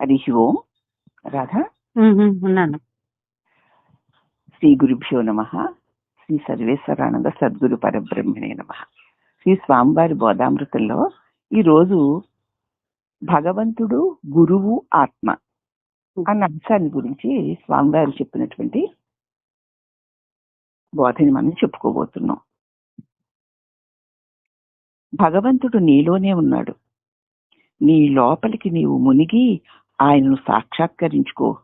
హరి ఓం రాధా ఉన్నాను. శ్రీ గురుభ్యో నమ। శ్రీ సర్వేశ్వరానంద సద్గురు పరబ్రహ్మణే నమ। శ్రీ స్వామివారి బోధామృతంలో ఈరోజు భగవంతుడు గురువు ఆత్మ అన్న అంశాన్ని గురించి స్వామివారు చెప్పినటువంటి బోధని మనం చెప్పుకోబోతున్నాం. భగవంతుడు నీలోనే ఉన్నాడు. నీ లోపలికి నీవు మునిగి ఆయనను సాక్షాత్కరించుకో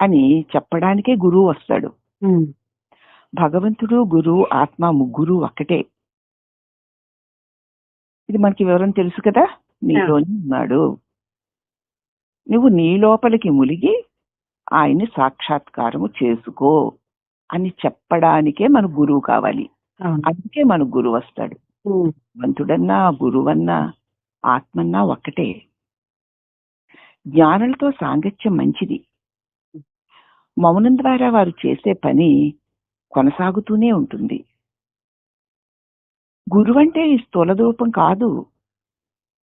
అని చెప్పడానికే గురువు వస్తాడు. భగవంతుడు గురువు ఆత్మ ముగ్గురు ఒక్కటే. ఇది మనకి వివరం తెలుసు కదా? నీలోనే ఉన్నాడు. నువ్వు నీ లోపలికి ములిగి ఆయన్ని సాక్షాత్కారము చేసుకో అని చెప్పడానికే మన గురువు కావాలి. అందుకే మన గురువు వస్తాడు. భగవంతుడన్నా గురువన్నా ఆత్మన్నా ఒక్కటే. జ్ఞానులతో సాంగత్యం మంచిది. మౌనం ద్వారా వారు చేసే పని కొనసాగుతూనే ఉంటుంది. గురువంటే ఈ స్థూల రూపం కాదు.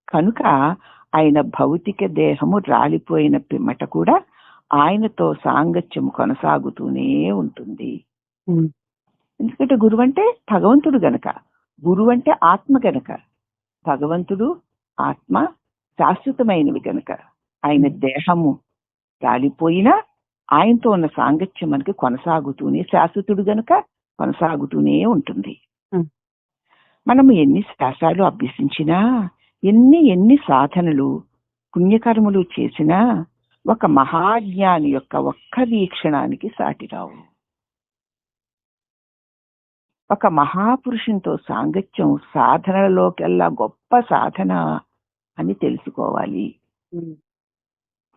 కనుక ఆయన భౌతిక దేహము రాలిపోయిన పిమ్మట కూడా ఆయనతో సాంగత్యం కొనసాగుతూనే ఉంటుంది. ఎందుకంటే గురువు అంటే భగవంతుడు గనక. గురువు అంటే ఆత్మ గనక. భగవంతుడు ఆత్మ శాశ్వతమైనవి గనక. ఆయన దేహము రాలిపోయినా ఆయనతో ఉన్న సాంగత్యం మనకి కొనసాగుతూనే శాశ్వతుడు గనక కొనసాగుతూనే ఉంటుంది. మనము ఎన్ని శాస్త్రాలు అభ్యసించినా ఎన్ని ఎన్ని సాధనలు పుణ్యకర్మలు చేసినా ఒక మహాజ్ఞాని యొక్క ఒక్క వీక్షణానికి సాటిరావు. ఒక మహాపురుషునితో సాంగత్యం సాధనలోకెల్లా గొప్ప సాధన అని తెలుసుకోవాలి.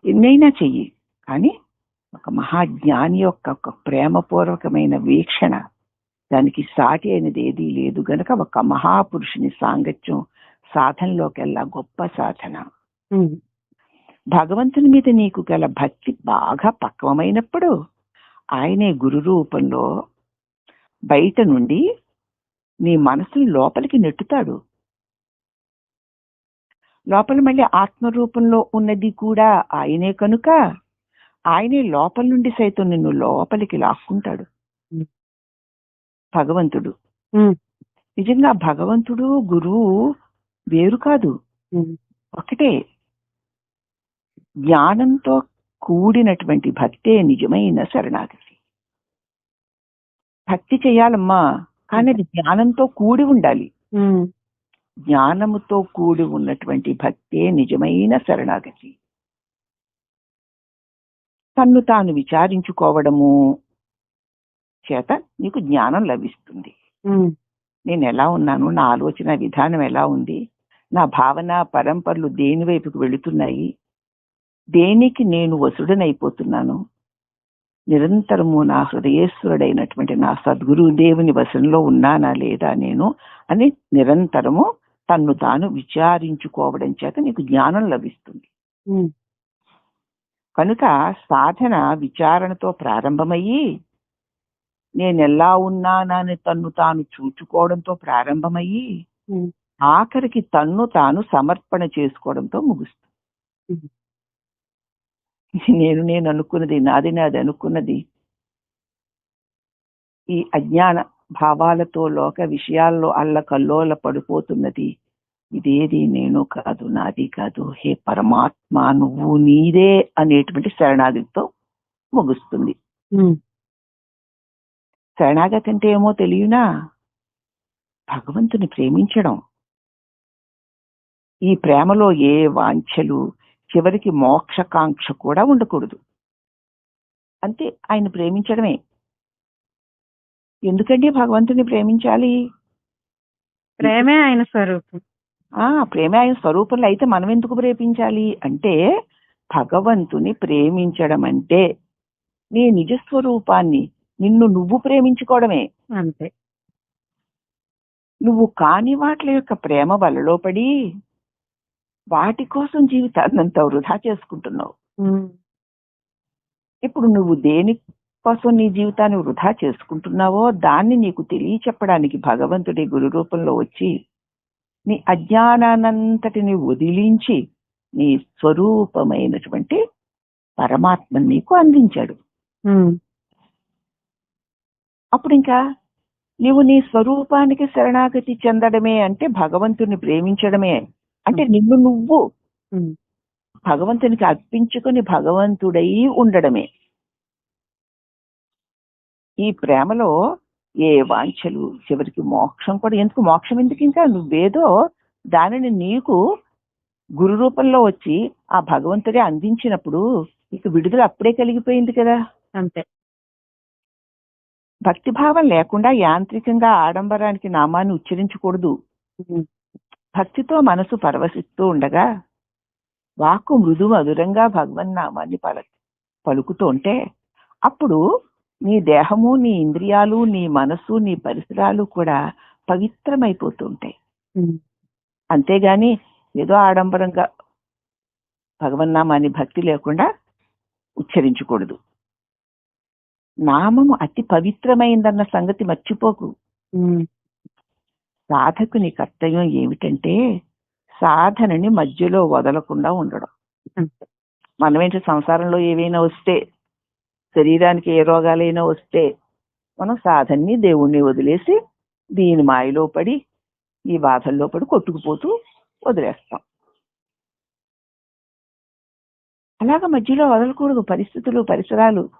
ఎన్నైనా చెయ్యి. కానీ ఒక మహాజ్ఞాని యొక్క ఒక ప్రేమపూర్వకమైన వీక్షణ దానికి సాటి అయినది ఏదీ లేదు. గనక ఒక మహాపురుషుని సాంగత్యం సాధనలోకెల్లా గొప్ప సాధన. భగవంతుని మీద నీకు గల భక్తి బాగా పక్వమైనప్పుడు ఆయనే గురు రూపంలో బయట నుండి నీ మనసుని లోపలికి నెట్టుతాడు. లోపల మళ్ళీ ఆత్మ రూపంలో ఉన్నది కూడా ఆయనే కనుక ఆయనే లోపల నుండి సైతం నిన్ను లోపలికి లాక్కుంటాడు. భగవంతుడు. నిజంగా భగవంతుడు గురువు వేరు కాదు. ఒకటే జ్ఞానంతో కూడినటువంటి భక్తే నిజమైన శరణాగతి. భక్తి చేయాలమ్మా కానీ అది జ్ఞానంతో కూడి ఉండాలి. జ్ఞానముతో కూడి ఉన్నటువంటి భక్తే నిజమైన శరణాగతి. తన్ను తాను విచారించుకోవడము చేత నీకు జ్ఞానం లభిస్తుంది. నేను ఎలా ఉన్నాను? నా ఆలోచన విధానం ఎలా ఉంది? నా భావన పరంపరలు దేని వైపుకు వెళుతున్నాయి? దేనికి నేను వసుడనైపోతున్నాను? నిరంతరము నా హృదయేశ్వరుడైనటువంటి నా సద్గురు దేవుని వశంలో ఉన్నానా లేదా నేను? అని నిరంతరము తన్ను తాను విచారించుకోవడం చేత నీకు జ్ఞానం లభిస్తుంది. కనుక సాధన విచారణతో ప్రారంభమయ్యి నేనెలా ఉన్నానని తన్ను తాను చూచుకోవడంతో ప్రారంభమయ్యి ఆఖరికి తన్ను తాను సమర్పణ చేసుకోవడంతో ముగుస్తుంది. నేను నేను అనుకున్నది నాది నాది అనుకున్నది ఈ అజ్ఞాన భావాలతో లోక విషయాల్లో అల్లకల్లోల పడిపోతున్నది. ఇదేది నేను కాదు నాది కాదు. హే పరమాత్మ నువ్వు నీదే అనేటువంటి శరణాగతితో ముగుస్తుంది. శరణాగతి అంటే ఏమో తెలియనా? భగవంతుని ప్రేమించడం. ఈ ప్రేమలో ఏ వాంఛలు చివరికి మోక్షకాంక్ష కూడా ఉండకూడదు. అంతే ఆయన ప్రేమించడమే. ఎందుకంటే భగవంతుని ప్రేమించాలి? ప్రేమే ఆయన స్వరూపం. ఆ ప్రేమ ఆయన స్వరూపంలో అయితే మనం ఎందుకు ప్రేమించాలి? అంటే భగవంతుని ప్రేమించడం అంటే నీ నిజ స్వరూపాన్ని నిన్ను నువ్వు ప్రేమించుకోవడమే. అంతే. నువ్వు కాని వాట్ల యొక్క ప్రేమ వలలో పడి వాటి కోసం జీవితాన్నంతా వృధా చేసుకుంటున్నావు. ఇప్పుడు నువ్వు దేని కోసం నీ జీవితాన్ని వృధా చేసుకుంటున్నావో దాన్ని నీకు తెలియచెప్పడానికి భగవంతుడి గురు రూపంలో వచ్చి నీ అజ్ఞానానంతటిని వదిలించి నీ స్వరూపమైనటువంటి పరమాత్మ నీకు అందించాడు. అప్పుడు ఇంకా నీవు నీ స్వరూపానికి శరణాగతి చెందడమే అంటే భగవంతుని ప్రేమించడమే. అంటే నిన్ను నువ్వు భగవంతునికి అర్పించుకొని భగవంతుడై ఉండడమే. ఈ ప్రేమలో ఏ వాంఛలు చివరికి మోక్షం కూడా ఎందుకు? మోక్షం ఎందుకు ఇంకా? నువ్వేదో దానిని నీకు గురు రూపంలో వచ్చి ఆ భగవంతుడే అందించినప్పుడు ఇక విడుదల అప్పుడే కలిగిపోయింది కదా. అంతే. భక్తిభావం లేకుండా యాంత్రికంగా ఆడంబరానికి నామాన్ని ఉచ్చరించకూడదు. భక్తితో మనసు పరవశిస్తూ ఉండగా వాక్కు మృదు మధురంగా భగవన్నామాన్ని పల పలుకుతుంటే అప్పుడు నీ దేహము నీ ఇంద్రియాలు నీ మనసు నీ పరిసరాలు కూడా పవిత్రమైపోతూ ఉంటాయి ఉమ్, అంతేగాని ఏదో ఆడంబరంగా భగవన్నామాన్ని భక్తి లేకుండా ఉచ్చరించకూడదు. నామము అతి పవిత్రమైందన్న సంగతి మర్చిపోకు. సాధకుని కర్తవ్యం ఏమిటంటే సాధనని మధ్యలో వదలకుండా ఉండడం. మనమేంటి సంసారంలో ఏవైనా వస్తే శరీరానికి ఏ రోగాలైనా వస్తే మనం సాధన్ని దేవుణ్ణి వదిలేసి దీని మాయలో పడి ఈ బాధల్లో పడి కొట్టుకుపోతూ వదిలేస్తాం. అలాగ మధ్యలో వదలకూడదు. పరిస్థితులు పరిసరాలు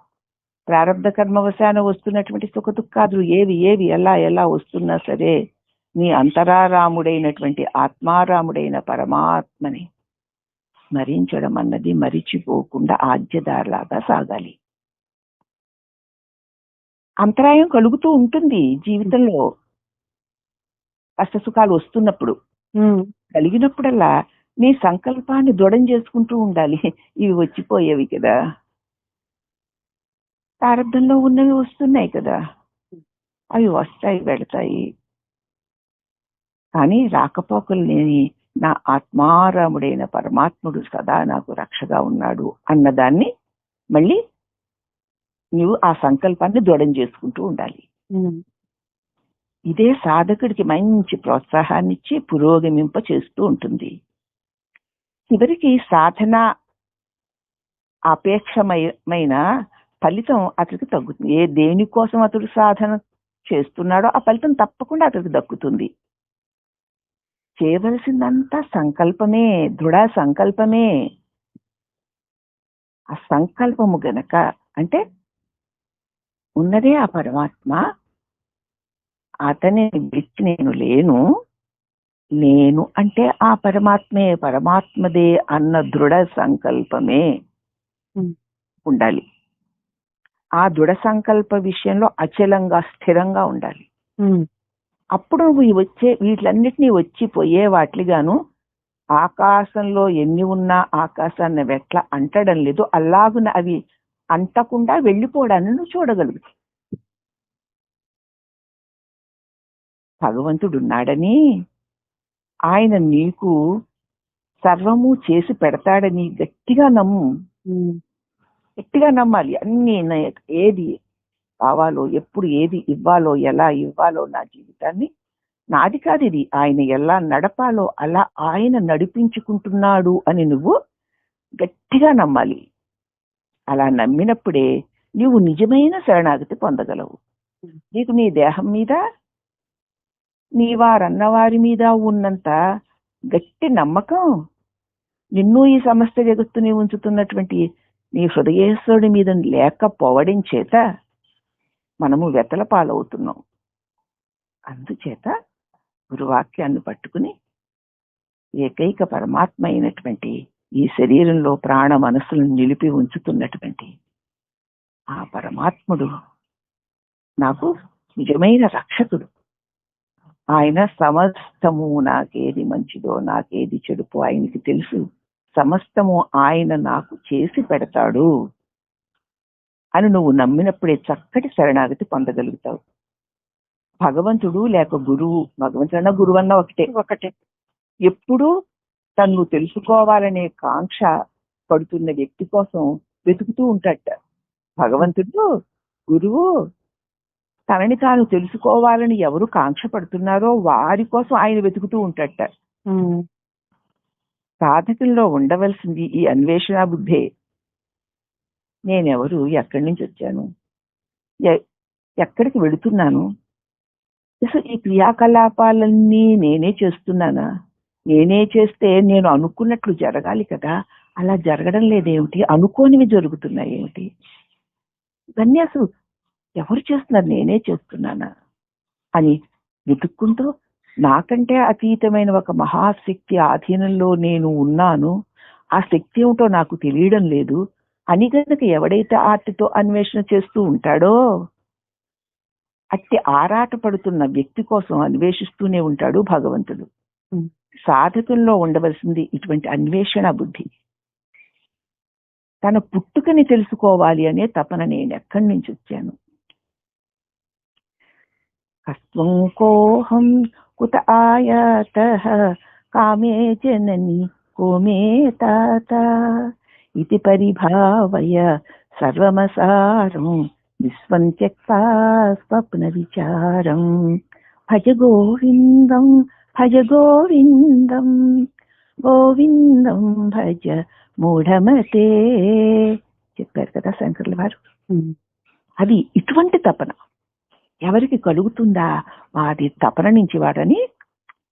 ప్రారంభ కర్మవశాన వస్తున్నటువంటి సుఖదుఖాదులు ఏవి ఏవి ఎలా ఎలా వస్తున్నా సరే నీ అంతరారాముడైనటువంటి ఆత్మారాముడైన పరమాత్మని స్మరించడం అన్నది మరిచిపోకుండా ఆజ్యదారులాగా సాగాలి. అంతరాయం కలుగుతూ ఉంటుంది జీవితంలో. కష్ట సుఖాలు వస్తున్నప్పుడు కలిగినప్పుడల్లా నీ సంకల్పాన్ని దృఢం చేసుకుంటూ ఉండాలి. ఇవి వచ్చిపోయేవి కదా. ప్రారంభంలో ఉన్నవి వస్తున్నాయి కదా. అవి వస్తాయి వెళతాయి. కానీ రాకపోకలు లేని నా ఆత్మారాముడైన పరమాత్ముడు సదా నాకు రక్షగా ఉన్నాడు అన్నదాన్ని మళ్ళీ నువ్వు ఆ సంకల్పాన్ని దృఢం చేసుకుంటూ ఉండాలి. ఇదే సాధకుడికి మంచి ప్రోత్సాహాన్ని ఇచ్చి పురోగమింప చేస్తూ ఉంటుంది. చివరికి సాధన అపేక్షమైన ఫలితం అతడికి తగ్గుతుంది. ఏ దేనికోసం అతడు సాధన చేస్తున్నాడో ఆ ఫలితం తప్పకుండా అతడికి దక్కుతుంది. చేయవలసిందంతా సంకల్పమే దృఢ సంకల్పమే. ఆ సంకల్పము గనక అంటే ఉన్నదే ఆ పరమాత్మ. అతని విడిచి నేను లేను. నేను అంటే ఆ పరమాత్మే పరమాత్మదే అన్న దృఢ సంకల్పమే ఉండాలి. ఆ దృఢ సంకల్ప విషయంలో అచలంగా స్థిరంగా ఉండాలి. అప్పుడు నువ్వు వచ్చే వీటిలన్నిటినీ వచ్చి పోయే వాటిగాను ఆకాశంలో ఎన్ని ఉన్నా ఆకాశాన్ని వెట్ల అంటడం లేదు. అలాగున అవి అంటకుండా వెళ్ళిపోవడాన్ని నువ్వు చూడగలుగుతావు. భగవంతుడు ఉన్నాడని ఆయన నీకు సర్వము చేసి పెడతాడని గట్టిగా నమ్ము. గట్టిగా నమ్మాలి. అన్ని ఏది కావాలో ఎప్పుడు ఏది ఇవ్వాలో ఎలా ఇవ్వాలో నా జీవితాన్ని నాది కాదు ఇది. ఆయన ఎలా నడపాలో అలా ఆయన నడిపించుకుంటున్నాడు అని నువ్వు గట్టిగా నమ్మాలి. అలా నమ్మినప్పుడే నీవు నిజమైన శరణాగతి పొందగలవు. నీకు నీ దేహం మీద నీ వారన్న వారి మీద ఉన్నంత గట్టి నమ్మకం నిన్ను ఈ సమస్త జగత్తుని ఉంచుతున్నటువంటి నీ హృదయేశ్వరుడి మీద లేకపోవడం చేత మనము వెతల పాలవుతున్నాం. అందుచేత గురువాక్యాన్ని పట్టుకుని ఏకైక పరమాత్మ అయినటువంటి ఈ శరీరంలో ప్రాణ మనస్సులను నిలిపి ఉంచుతున్నటువంటి ఆ పరమాత్ముడు నాకు నిజమైన రక్షకుడు. ఆయన సమస్తము నాకేది మంచిదో నాకేది చెడుపో ఆయనకి తెలుసు. సమస్తము ఆయన నాకు చేసి పెడతాడు అని నువ్వు నమ్మినప్పుడే చక్కటి శరణాగతి పొందగలుగుతావు. భగవంతుడు లేక గురువు భగవంతుడు అన్న గురువు అన్న ఒకటే. ఒకటే. ఎప్పుడూ తను తెలుసుకోవాలనే కాంక్ష పడుతున్న వ్యక్తి కోసం వెతుకుతూ ఉంటాడట. భగవంతుడు గురువు తనని తాను తెలుసుకోవాలని ఎవరు కాంక్ష పడుతున్నారో వారి కోసం ఆయన వెతుకుతూ ఉంటాడట. ఉమ్, సాధకుల్లో ఉండవలసింది ఈ అన్వేషణ బుద్ధే. నేనెవరు? ఎక్కడి నుంచి వచ్చాను? ఎక్కడికి వెళుతున్నాను? అసలు ఈ క్రియాకలాపాలన్నీ నేనే చేస్తున్నానా? నేనే చేస్తే నేను అనుకున్నట్లు జరగాలి కదా? అలా జరగడం లేదేమిటి? అనుకోనివి జరుగుతున్నాయి ఏమిటి? ఇవన్నీ అసలు ఎవరు చేస్తున్నారు? నేనే చేస్తున్నానా? అని వెతుక్కుంటూ నాకంటే అతీతమైన ఒక మహాశక్తి ఆధీనంలో నేను ఉన్నాను. ఆ శక్తి ఏమిటో నాకు తెలియడం లేదు. అని కనుక ఎవడైతే ఆర్తితో అన్వేషణ చేస్తూ ఉంటాడో అట్టి ఆరాట పడుతున్న వ్యక్తి కోసం అన్వేషిస్తూనే ఉంటాడు భగవంతుడు. సాధకుల్లో ఉండవలసింది ఇటువంటి అన్వేషణ బుద్ధి. తన పుట్టుకని తెలుసుకోవాలి అనే తపన నేను ఎక్కడి నుంచి వచ్చాను? కస్వం కోహం కుత ఆయాత కామే జనని కోమే తాత ఇది పరిభావయ సర్వమసారం విశ్వం త్యక్త స్వప్న విచారం. భజ గోవిందం భజ గోవిందం గోవిందం భజ మూఢమతే చెప్పారు కదా శంకర్ల వారు అది ఇటువంటి తపన ఎవరికి కలుగుతుందా? వారి తపన నుంచి వాడని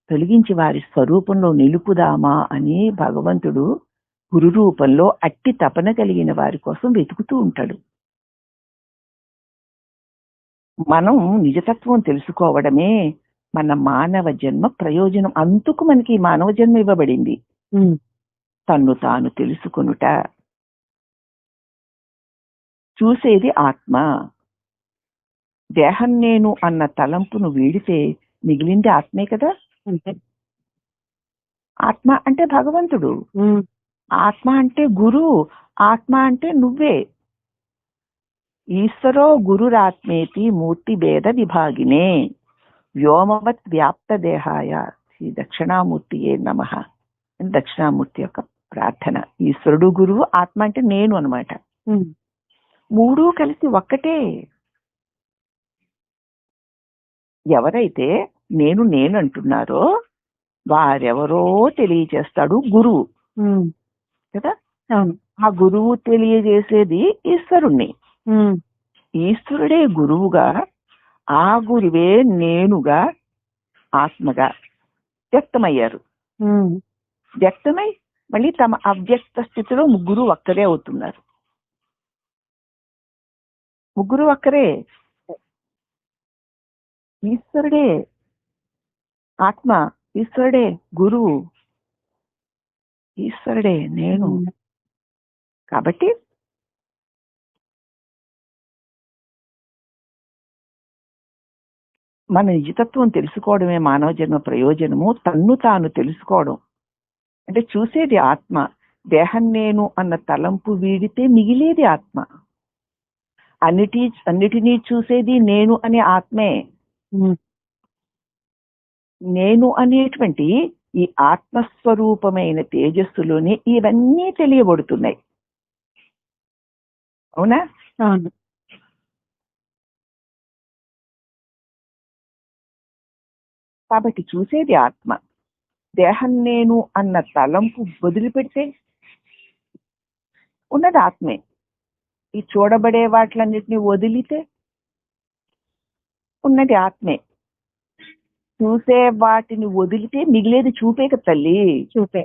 తొలగించి వారి స్వరూపంలో నిలుపుదామా అని భగవంతుడు గురు రూపంలో అట్టి తపన కలిగిన వారి కోసం వెతుకుతూ ఉంటాడు. మనం నిజతత్వం తెలుసుకోవడమే మన మానవ జన్మ ప్రయోజనం అందుకు మనకి మానవ జన్మ ఇవ్వబడింది. తన్ను తాను తెలుసుకొనుట. చూసేది ఆత్మ. దేహం నేను అన్న తలంపును వీడితే మిగిలింది ఆత్మే కదా? ఆత్మ అంటే భగవంతుడు. ఆత్మ అంటే గురు. ఆత్మ అంటే నువ్వే. ఈశ్వరో గురురాత్మేతి మూర్తి భేద విభాగినే. వ్యోమవత్ వ్యాప్త దేహాయ శ్రీ దక్షిణామూర్తియే నమ దక్షిణామూర్తి యొక్క ప్రార్థన ఈశ్వరుడు గురువు ఆత్మ అంటే నేను అన్నమాట ఉమ్, మూడు కలిసి ఒక్కటే ఎవరైతే నేను నేను అంటున్నారో వారెవరో తెలియజేస్తాడు గురువు కదా ఆ గురువు తెలియజేసేది ఈశ్వరుణ్ణి ఈశ్వరుడే గురువుగా ఆ గురువే నేనుగా ఆత్మగా వ్యక్తమయ్యారు. వ్యక్తమై మళ్ళీ తమ అవ్యక్త స్థితిలో ముగ్గురు ఒక్కరే అవుతున్నారు. ముగ్గురు ఒక్కరే ఈశ్వరుడే ఆత్మ ఈశ్వరుడే గురువు ఈశ్వరుడే నేను కాబట్టి మన నిజతత్వం తెలుసుకోవడమే మానవ జన్మ ప్రయోజనము తన్ను తాను తెలుసుకోవడం. అంటే చూసేది ఆత్మ దేహం నేను అన్న తలంపు వీడితే మిగిలేది ఆత్మ. అన్నిటి అన్నిటినీ చూసేది నేను అనే ఆత్మే. నేను అనేటువంటి ఈ ఆత్మస్వరూపమైన తేజస్సులోనే ఇవన్నీ తెలియబడుతున్నాయి. అవునా. కాబట్టి చూసేది ఆత్మ. దేహం నేను అన్న తలంపు వదిలిపెడితే ఉన్నది ఆత్మే. ఈ చూడబడే వాటిలన్నిటిని వదిలితే ఉన్నది ఆత్మే. చూసే వాటిని వదిలితే మిగిలేది చూపే కదా తల్లి. చూపే.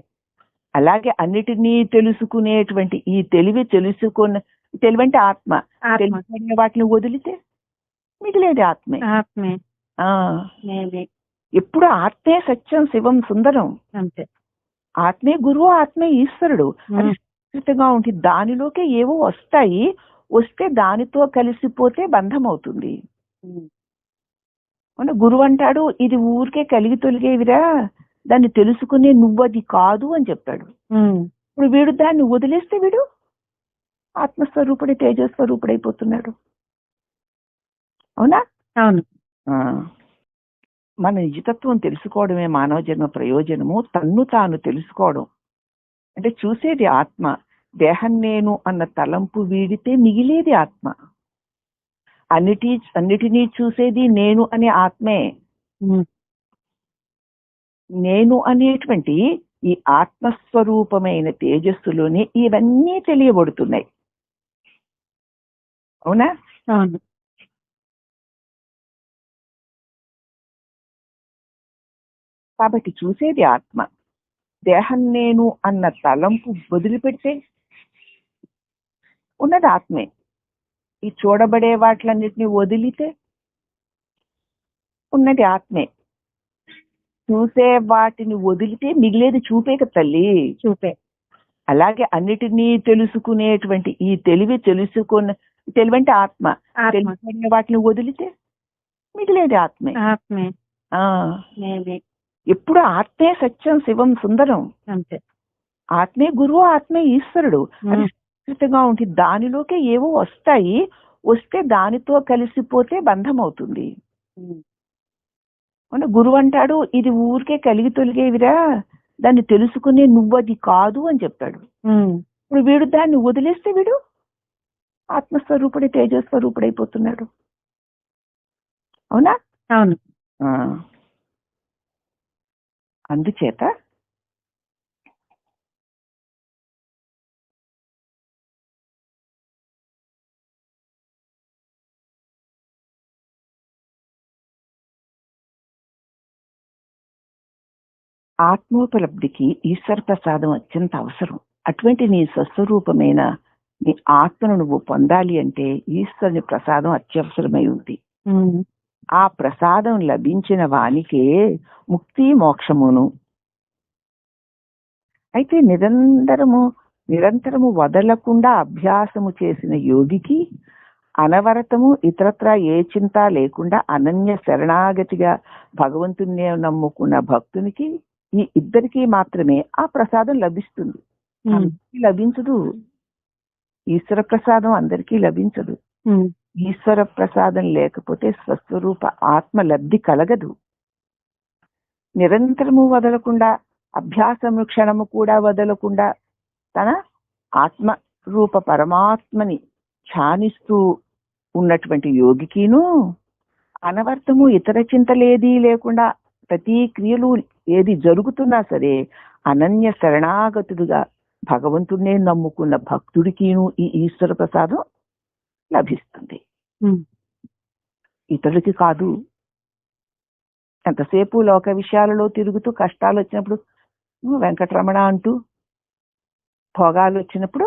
అలాగే అన్నిటినీ తెలుసుకునేటువంటి ఈ తెలివి తెలుసుకున్న తెలివి అంటే ఆత్మ. తెలుసుకునే వాటిని వదిలితే మిగిలేది ఆత్మే. ఆత్మే. ఎప్పుడు ఆత్మే సత్యం శివం సుందరం. అంతే. ఆత్మే గురువు ఆత్మే ఈశ్వరుడు. అది ఉంటుంది దానిలోకే ఏవో వస్తాయి. వస్తే దానితో కలిసిపోతే బంధం అవుతుంది మన గురువు అంటాడు ఇది ఊరికే కలిగి తొలిగేవిరా. దాన్ని తెలుసుకునే నువ్వు అది కాదు అని చెప్పాడు ఉమ్, ఇప్పుడు వీడు దాన్ని వదిలేస్తే వీడు ఆత్మస్వరూపుడి తేజస్వరూపుడైపోతున్నాడు. అవునా? అవును. ఆ. మన నిజతత్వం తెలుసుకోవడమే మానవ జన్మ ప్రయోజనము తన్ను తాను తెలుసుకోవడం. అంటే చూసేది ఆత్మ దేహం నేను అన్న తలంపు వీడితే మిగిలేది ఆత్మ. అన్నిటి అన్నిటినీ చూసేది నేను అనే ఆత్మే. నేను అనేటువంటి ఈ ఆత్మస్వరూపమైన తేజస్సులోనే ఇవన్నీ తెలియబడుతున్నాయి. అవునా. కాబట్టి చూసేది ఆత్మ. దేహం నేను అన్న తలంపు వదిలిపెడితే ఉన్నది ఆత్మే. ఈ చూడబడే వాటిలన్నిటిని వదిలితే ఉన్నది ఆత్మే. చూసే వాటిని వదిలితే మిగిలేది చూపే కదా తల్లి. చూపే. అలాగే అన్నిటినీ తెలుసుకునేటువంటి ఈ తెలివి తెలుసుకున్న తెలివి అంటే ఆత్మ. తెలుసుకునే వాటిని వదిలితే మిగిలేది ఆత్మే. ఆత్మే. ఎప్పుడు ఆత్మే సత్యం శివం సుందరం. అంతే. ఆత్మే గురువు ఆత్మే ఈశ్వరుడు. అది ఉంటుంది. దానిలోకే ఏవో వస్తాయి. వస్తే దానితో కలిసిపోతే బంధం అవుతుంది మన గురువు అంటాడు ఇది ఊరికే కలిగి తొలిగేవిరా? దాన్ని తెలుసుకునే నువ్వు అది కాదు అని చెప్పాడు ఉమ్, ఇప్పుడు వీడు దాన్ని వదిలేస్తే వీడు ఆత్మస్వరూపుడి తేజస్వరూపుడైపోతున్నాడు. అవునా? అవును. ఆ. అందుచేత ఆత్మోపలబ్ధికి ఈశ్వర ప్రసాదం అత్యంత అవసరం. అటువంటి నీ స్వస్వరూపమైన నీ ఆత్మను నువ్వు పొందాలి అంటే ఈశ్వరుని ప్రసాదం అత్యవసరమై ఉంది. ఆ ప్రసాదం లభించిన వానికే ముక్తి మోక్షమును. అయితే నిరంతరము నిరంతరము వదలకుండా అభ్యాసము చేసిన యోగికి అనవరతము ఇతరత్ర ఏ చింత లేకుండా అనన్య శరణాగతిగా భగవంతుణ్ణి నమ్ముకున్న భక్తునికి ఈ ఇద్దరికి మాత్రమే ఆ ప్రసాదం లభిస్తుంది. లభించదు. ఈశ్వర ప్రసాదం అందరికీ లభించదు. ఈశ్వర ప్రసాదం లేకపోతే స్వస్వరూప ఆత్మ లబ్ధి కలగదు. నిరంతరము వదలకుండా అభ్యాసము క్షణము కూడా వదలకుండా తన ఆత్మ రూప పరమాత్మని ధ్యానిస్తూ ఉన్నటువంటి యోగికిను అనవర్థము ఇతర చింతలేది లేకుండా ప్రతి క్రియలు ఏది జరుగుతున్నా సరే అనన్య శరణాగతుడుగా భగవంతుడినే నమ్ముకున్న భక్తుడికిను ఈ ఈశ్వర ప్రసాదం లభిస్తుంది. ఇతరులకి కాదు. ఎంతసేపు లోక విషయాలలో తిరుగుతూ కష్టాలు వచ్చినప్పుడు "ఉమ్, వెంకటరమణ అంటూ భోగాలు వచ్చినప్పుడు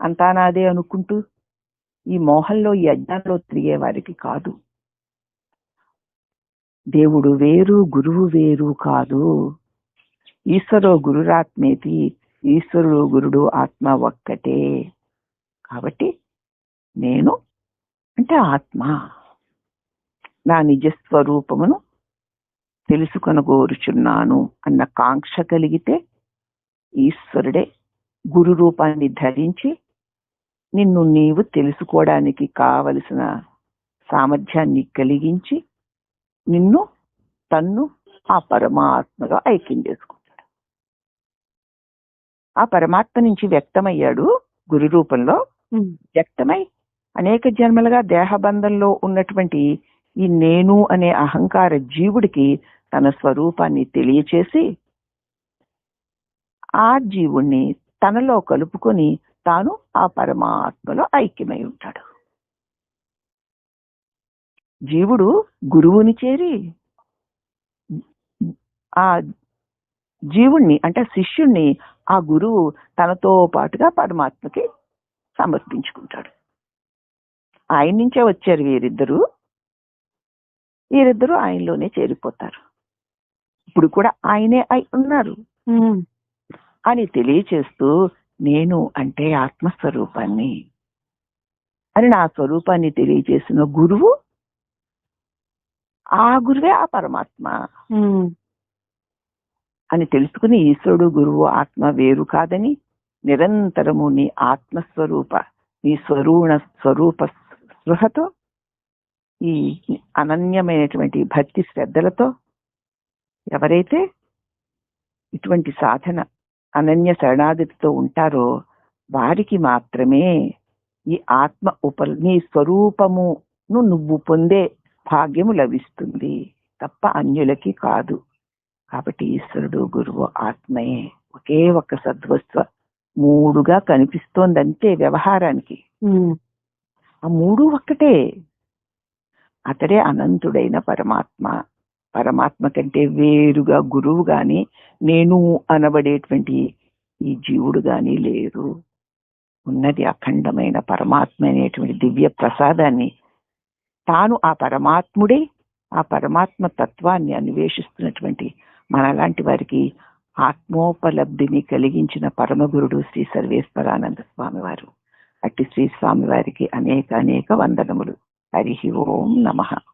అంతా నాదే అనుకుంటూ ఈ మోహంలో ఈ అజ్ఞానంలో తిరిగే వారికి కాదు. దేవుడు వేరు గురువు వేరు కాదు. ఈశ్వరో గురురాత్మేతి ఈశ్వరుడు గురుడు ఆత్మ ఒక్కటే. కాబట్టి నేను అంటే ఆత్మ. నా నిజస్వరూపమును తెలుసుకొనగోరుచున్నాను అన్న కాంక్ష కలిగితే ఈశ్వరుడే గురు రూపాన్ని ధరించి నిన్ను నీవు తెలుసుకోవడానికి కావలసిన సామర్థ్యాన్ని కలిగించి నిన్ను తన్ను ఆ పరమాత్మగా ఐక్యం చేసుకుంటాడు. ఆ పరమాత్మ నుంచి వ్యక్తమయ్యాడు గురు రూపంలో. వ్యక్తమై అనేక జన్మలుగా దేహబంధంలో ఉన్నటువంటి ఈ నేను అనే అహంకార జీవుడికి తన స్వరూపాన్ని తెలియచేసి ఆ జీవుణ్ణి తనలో కలుపుకొని తాను ఆ పరమాత్మలో ఐక్యమై ఉంటాడు. జీవుడు గురువుని చేరి ఆ జీవుణ్ణి అంటే శిష్యుణ్ణి ఆ గురువు తనతో పాటుగా పరమాత్మకి సమర్పించుకుంటాడు. ఆయన నుంచే వచ్చారు వీరిద్దరూ. వీరిద్దరూ ఆయనలోనే చేరిపోతారు. ఇప్పుడు కూడా ఆయనే అయి ఉన్నారు. అని తెలియచేస్తూ నేను అంటే ఆత్మస్వరూపాన్ని అని నా స్వరూపాన్ని తెలియజేసిన గురువు ఆ గురువే ఆ పరమాత్మ. అని తెలుసుకుని ఈశ్వరుడు గురువు ఆత్మ వేరు కాదని నిరంతరము నీ ఆత్మస్వరూప నీ స్వరూణ స్వరూప స్పృహతో ఈ అనన్యమైనటువంటి భక్తి శ్రద్ధలతో ఎవరైతే ఇటువంటి సాధన అనన్య శరణాగతితో ఉంటారో వారికి మాత్రమే ఈ ఆత్మ ఉప నీ స్వరూపమును నువ్వు పొందే భాగ్యము లభిస్తుంది. తప్ప అన్యులకి కాదు. కాబట్టి ఈశ్వరుడు గురువు ఆత్మయే ఒకే ఒక్క సద్వస్వ మూడుగా కనిపిస్తోందంటే వ్యవహారానికి. ఆ మూడు ఒక్కటే. అతడే అనంతుడైన పరమాత్మ. పరమాత్మ కంటే వేరుగా గురువు గాని నేను అనబడేటువంటి ఈ జీవుడు గాని లేరు. ఉన్నది అఖండమైన పరమాత్మ అనేటువంటి దివ్య ప్రసాదాన్ని. తాను ఆ పరమాత్ముడే ఆ పరమాత్మ తత్వాన్ని అన్వేషిస్తున్నటువంటి మనలాంటి వారికి ఆత్మోపలబ్ధిని కలిగించిన పరమగురుడు శ్రీ సర్వేశ్వరానంద స్వామి వారు అట్టి శ్రీ స్వామి వారికి అనేక అనేక వందనములు. హరి ఓం నమః.